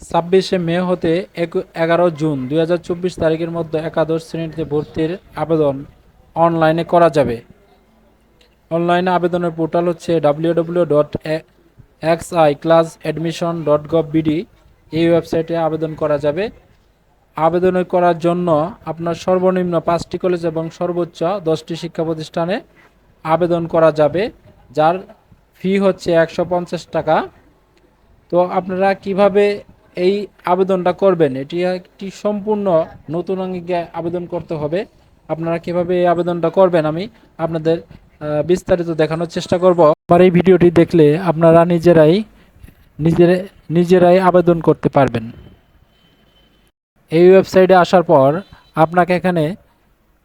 ছাব্বিশে মে হতে এগারো জুন দুই হাজার চব্বিশ তারিখের মধ্যে একাদশ শ্রেণীতে ভর্তির আবেদন অনলাইনে করা যাবে। অনলাইনে আবেদনের পোর্টাল হচ্ছে W W dot X I class admission dot gov BD এই ওয়েবসাইটে আবেদন করা যাবে। আবেদন করার জন্য আপনার সর্বনিম্ন পাঁচটি কলেজ এবং সর্বোচ্চ দশটি শিক্ষা প্রতিষ্ঠানে আবেদন করা যাবে, যার ফি হচ্ছে একশো পঞ্চাশ টাকা। তো আপনারা কীভাবে এই আবেদনটা করবেন? এটি একটি সম্পূর্ণ নতুন অঙ্গিকে আবেদন করতে হবে। আপনারা কীভাবে এই আবেদনটা করবেন আমি আপনাদের বিস্তারিত দেখানোর চেষ্টা করব। আমার এই ভিডিওটি দেখলে আপনারা নিজেরাই, নিজের, নিজেরাই আবেদন করতে পারবেন। এই ওয়েবসাইটে আসার পর আপনাকে এখানে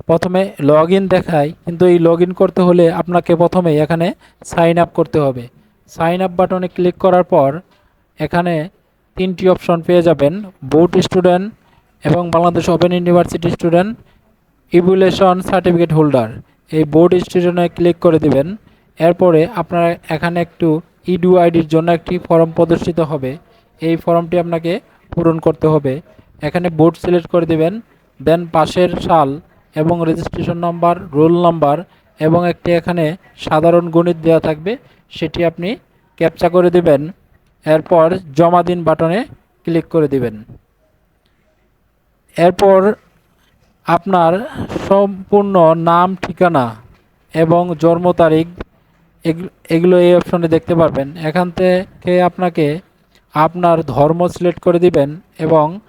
প্রথমে লগ ইন দেখায়, কিন্তু এই লগ করতে হলে আপনাকে প্রথমে এখানে সাইন আপ করতে হবে। সাইন আপ বাটনে ক্লিক করার পর এখানে তিনটি অপশন পেয়ে যাবেন বোর্ড স্টুডেন্ট এবং Bangladesh open university student evaluation certificate holder এই বোর্ড স্টুডেন্টে ক্লিক করে দিবেন, এরপরে আপনার এখানে একটু ইডু আইডির জন্য একটি ফর্ম প্রদর্শিত হবে। এই ফর্মটি আপনাকে পূরণ করতে হবে। এখানে বোর্ড সিলেক্ট করে দিবেন দেন পাশের সাল এবং রেজিস্ট্রেশন নাম্বার রোল নাম্বার এবং একটি এখানে সাধারণ গণিত দেওয়া থাকবে, সেটি আপনি ক্যাপচা করে দিবেন। এরপর জমা দিন বাটনে ক্লিক করে দিবেন। এরপর আপনার সম্পূর্ণ নাম, ঠিকানা এবং জন্ম তারিখ এগ- এগুলো এই অপশনে দেখতে পারবেন। এখান থেকে আপনাকে আপনার ধর্ম সিলেক্ট করে দিবেন এবং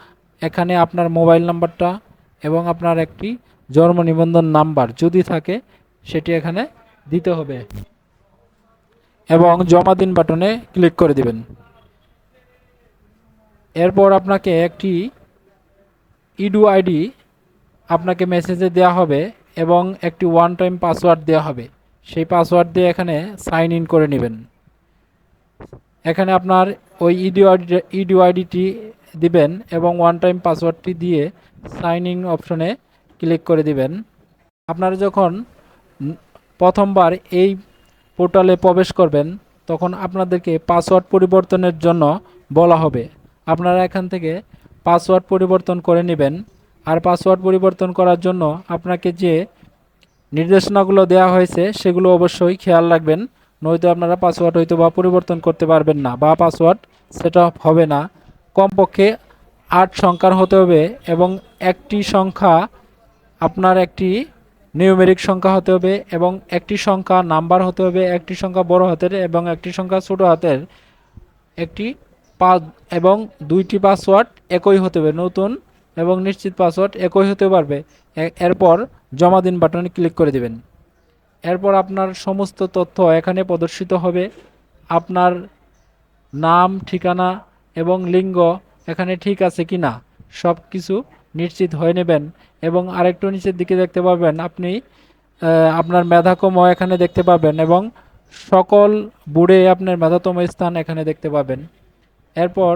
এখানে আপনার মোবাইল নাম্বারটা এবং আপনার একটি জন্ম নিবন্ধন নাম্বার যদি থাকে সেটি এখানে দিতে হবে। এবং জমা দিন বাটনে ক্লিক করে দিবেন। এরপর আপনাকে একটি ইডু আইডি আপনাকে মেসেজে দেওয়া হবে এবং একটি ওয়ান টাইম পাসওয়ার্ড দেওয়া হবে। সেই পাসওয়ার্ড দিয়ে এখানে সাইন ইন করে নেবেন। এখানে আপনার ওই ইডিও আইডি ইডিও আইডিটি দিবেন এবং ওয়ান টাইম পাসওয়ার্ডটি দিয়ে সাইন ইন অপশনে ক্লিক করে দিবেন। আপনারা যখন প্রথমবার এই পোর্টালে প্রবেশ করবেন, তখন আপনাদেরকে পাসওয়ার্ড পরিবর্তনের জন্য বলা হবে। আপনারা এখান থেকে পাসওয়ার্ড পরিবর্তন করে নেবেন, আর পাসওয়ার্ড পরিবর্তন করার জন্য আপনাকে যে নির্দেশনাগুলো দেওয়া হয়েছে, সেগুলো অবশ্যই খেয়াল রাখবেন, নয়তো আপনারা পাসওয়ার্ড হয়তো বা পরিবর্তন করতে পারবেন না, বা পাসওয়ার্ড সেট হবে না। কমপক্ষে আট সংখ্যার হতে হবে, এবং একটি সংখ্যা আপনার একটি নিউমেরিক সংখ্যা হতে হবে এবং একটি সংখ্যা নাম্বার হতে হবে, একটি সংখ্যা বড় হাতের এবং একটি সংখ্যা ছোট হাতের। একটি পাস এবং দুইটি পাসওয়ার্ড একই হতে হবে, নতুন এবং নিশ্চিত পাসওয়ার্ড একই হতে পারবে। এরপর জমা দিন বাটনে ক্লিক করে দেবেন। এরপর আপনার সমস্ত তথ্য এখানে প্রদর্শিত হবে। আপনার নাম, ঠিকানা এবং লিঙ্গ এখানে ঠিক আছে কি না সব কিছু নিশ্চিত হয়ে নেবেন এবং আরেকটু নিচের দিকে দেখতে পাবেন আপনি আপনার মেধাক্রম এখানে দেখতে পাবেন এবং সকল বুড়ে আপনার মেধাতম স্থান এখানে দেখতে পাবেন। এরপর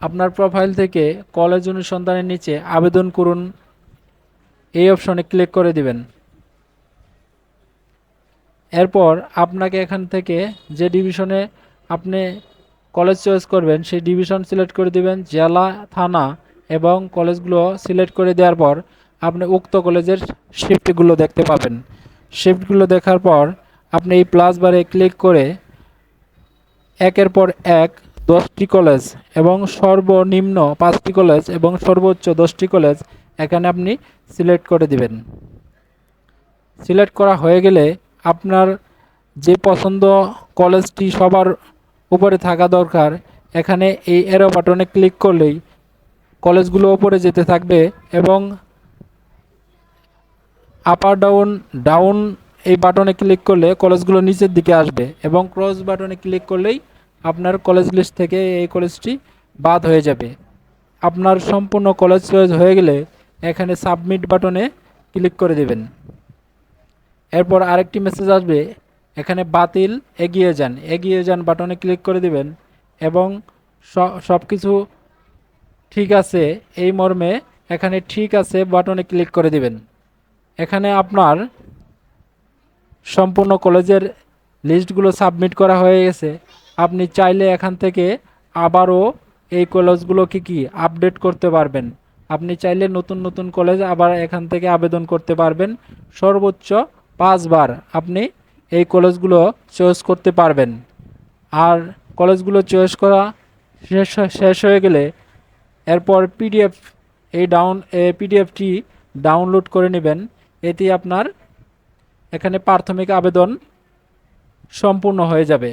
আপনার প্রোফাইল থেকে কলেজ অনুসন্ধানের নিচে আবেদন করুন। এই অপশনে ক্লিক করে দিবেন। এরপর আপনাকে এখান থেকে যে ডিভিশনে আপনি কলেজ চয়েস করবেন, সেই ডিভিশন সিলেক্ট করে দিবেন, জেলা, থানা এবং কলেজগুলো সিলেক্ট করে দেওয়ার পর আপনি উক্ত কলেজের শিফটগুলো দেখতে পাবেন। শিফটগুলো দেখার পর আপনি এই প্লাস বারে ক্লিক করে একের পর এক দশটি কলেজ এবং সর্বনিম্ন পাঁচটি কলেজ এবং সর্বোচ্চ দশটি কলেজ এখানে আপনি সিলেক্ট করে দিবেন। সিলেক্ট করা হয়ে গেলে আপনার যে পছন্দ কলেজটি সবার উপরে থাকা দরকার। এখানে এই এরো বাটনে ক্লিক করলেই কলেজগুলো উপরে যেতে থাকবে এবং আপার ডাউন ডাউন এই বাটনে ক্লিক করলে কলেজগুলো নিচের দিকে আসবে এবং ক্রস বাটনে ক্লিক করলেই আপনার কলেজ লিস্ট থেকে এই কলেজটি বাদ হয়ে যাবে। আপনার সম্পূর্ণ কলেজ চয়েস হয়ে গেলে এখানে সাবমিট বাটনে ক্লিক করে দেবেন। এরপর আরেকটি মেসেজ আসবে এখানে বাতিল, এগিয়ে যান। এগিয়ে যান বাটনে ক্লিক করে দিবেন এবং সব কিছু ঠিক আছে এই মর্মে এখানে ঠিক আছে বাটনে ক্লিক করে দিবেন। এখানে আপনার সম্পূর্ণ কলেজের লিস্টগুলো সাবমিট করা হয়ে গেছে। আপনি চাইলে এখান থেকে আবারও এই কলেজগুলো কলেজগুলোকে কি আপডেট করতে পারবেন। আপনি চাইলে নতুন নতুন কলেজ আবার এখান থেকে আবেদন করতে পারবেন। সর্বোচ্চ পাঁচবার আপনি এই কলেজগুলো চয়েস করতে পারবেন। আর কলেজগুলো চয়েস করা শেষ শেষ হয়ে গেলে এরপর পিডিএফ এই ডাউন পিডিএফটি ডাউনলোড করে নেবেন। এতে আপনার এখানে প্রাথমিক আবেদন সম্পূর্ণ হয়ে যাবে।